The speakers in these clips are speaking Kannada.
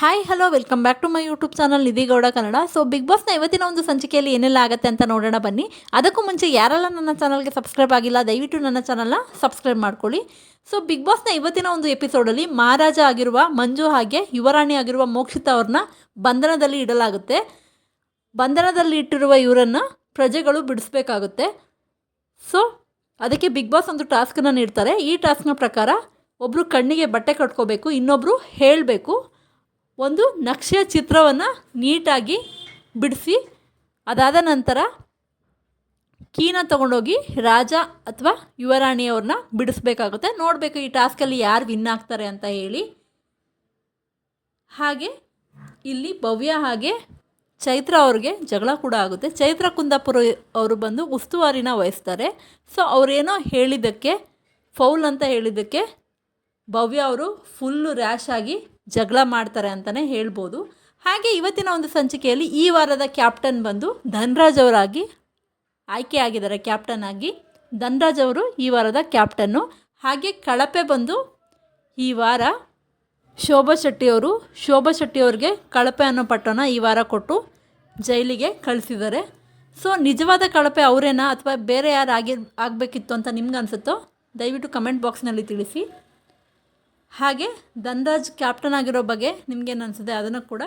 Hi hello welcome back to my YouTube channel Nidhigowda Kannada so Bigg ಬಾಸ್ನ ಇವತ್ತಿನ ಒಂದು ಸಂಚಿಕೆಯಲ್ಲಿ ಏನೆಲ್ಲ ಆಗುತ್ತೆ ಅಂತ ನೋಡೋಣ ಬನ್ನಿ. ಅದಕ್ಕೂ ಮುಂಚೆ ಯಾರೆಲ್ಲ ನನ್ನ ಚಾನಲ್ಗೆ ಸಬ್ಸ್ಕ್ರೈಬ್ ಆಗಿಲ್ಲ, ದಯವಿಟ್ಟು ನನ್ನ ಚಾನಲ್ನ ಸಬ್ಸ್ಕ್ರೈಬ್ ಮಾಡ್ಕೊಳ್ಳಿ. ಸೊ ಬಿಗ್ ಬಾಸ್ನ ಇವತ್ತಿನ ಒಂದು ಎಪಿಸೋಡಲ್ಲಿ ಮಹಾರಾಜ ಆಗಿರುವ ಮಂಜು ಹಾಗೆ ಯುವರಾಣಿ ಆಗಿರುವ ಮೋಕ್ಷಿತ ಅವ್ರನ್ನ ಬಂಧನದಲ್ಲಿ ಇಡಲಾಗುತ್ತೆ. ಬಂಧನದಲ್ಲಿ ಇಟ್ಟಿರುವ ಇವರನ್ನು ಪ್ರಜೆಗಳು ಬಿಡಿಸ್ಬೇಕಾಗುತ್ತೆ. ಸೊ ಅದಕ್ಕೆ ಬಿಗ್ ಬಾಸ್ ಒಂದು ಟಾಸ್ಕನ್ನು ನೀಡ್ತಾರೆ. ಈ ಟಾಸ್ಕ್ನ ಪ್ರಕಾರ ಒಬ್ಬರು ಕಣ್ಣಿಗೆ ಬಟ್ಟೆ ಕಟ್ಕೋಬೇಕು ಇನ್ನೊಬ್ಬರು ಹೇಳಬೇಕು. ಒಂದು ನಕ್ಷೆಯ ಚಿತ್ರವನ್ನು ನೀಟಾಗಿ ಬಿಡಿಸಿ, ಅದಾದ ನಂತರ ಕೀನ ತಗೊಂಡೋಗಿ ರಾಜ ಅಥವಾ ಯುವರಾಣಿಯವ್ರನ್ನ ಬಿಡಿಸ್ಬೇಕಾಗುತ್ತೆ. ನೋಡಬೇಕು ಈ ಟಾಸ್ಕಲ್ಲಿ ಯಾರು ವಿನ್ ಆಗ್ತಾರೆ ಅಂತ ಹೇಳಿ. ಹಾಗೆ ಇಲ್ಲಿ ಭವ್ಯ ಹಾಗೆ ಚೈತ್ರ ಅವ್ರಿಗೆ ಜಗಳ ಕೂಡ ಆಗುತ್ತೆ. ಚೈತ್ರ ಕುಂದಾಪುರ ಅವರು ಬಂದು ಉಸ್ತುವಾರಿನ ವಹಿಸ್ತಾರೆ. ಸೊ ಅವರೇನೋ ಹೇಳಿದ್ದಕ್ಕೆ ಫೌಲ್ ಅಂತ ಹೇಳಿದ್ದಕ್ಕೆ ಭವ್ಯ ಅವರು ಫುಲ್ಲು ರ್ಯಾಶ್ ಆಗಿ ಜಗಳ ಮಾಡ್ತಾರೆ ಅಂತಲೇ ಹೇಳ್ಬೋದು. ಹಾಗೆ ಇವತ್ತಿನ ಒಂದು ಸಂಚಿಕೆಯಲ್ಲಿ ಈ ವಾರದ ಕ್ಯಾಪ್ಟನ್ ಬಂದು ಧನ್ರಾಜ್ ಅವರಾಗಿ ಆಯ್ಕೆ ಆಗಿದ್ದಾರೆ, ಕ್ಯಾಪ್ಟನ್ ಆಗಿ. ಧನ್ರಾಜ್ ಅವರು ಈ ವಾರದ ಕ್ಯಾಪ್ಟನ್ನು. ಹಾಗೆ ಕಳಪೆ ಬಂದು ಈ ವಾರ ಶೋಭಾ ಶೆಟ್ಟಿಯವರು ಶೋಭಾ ಶೆಟ್ಟಿಯವ್ರಿಗೆ ಕಳಪೆ ಅನ್ನೋ ಪಟ್ಟಣ ಈ ವಾರ ಕೊಟ್ಟು ಜೈಲಿಗೆ ಕಳಿಸಿದ್ದಾರೆ. ಸೊ, ನಿಜವಾದ ಕಳಪೆ ಅವರೇನಾ ಅಥವಾ ಬೇರೆ ಯಾರು ಆಗಿ, ಆಗಬೇಕಿತ್ತು ಅಂತ ನಿಮ್ಗೆ ಅನಿಸುತ್ತೋ ದಯವಿಟ್ಟು ಕಮೆಂಟ್ ಬಾಕ್ಸ್ನಲ್ಲಿ ತಿಳಿಸಿ. ಹಾಗೆ ದಂದಾಜ್ ಕ್ಯಾಪ್ಟನ್ ಆಗಿರೋ ಬಗ್ಗೆ ನಿಮ್ಗೇನು ಅನಿಸುತ್ತೆ ಅದನ್ನು ಕೂಡ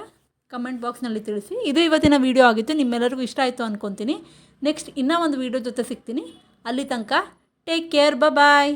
ಕಮೆಂಟ್ ಬಾಕ್ಸ್ನಲ್ಲಿ ತಿಳಿಸಿ. ಇದು ಇವತ್ತಿನ ವೀಡಿಯೋ ಆಗಿತ್ತು, ನಿಮ್ಮೆಲ್ಲರಿಗೂ ಇಷ್ಟ ಆಯಿತು ಅಂದ್ಕೊತೀನಿ ನೆಕ್ಸ್ಟ್ ಇನ್ನೂ ಒಂದು ವೀಡಿಯೋ ಜೊತೆ ಸಿಗ್ತೀನಿ. ಅಲ್ಲಿ ತನಕ ಟೇಕ್ ಕೇರ್ ಬಾಯ್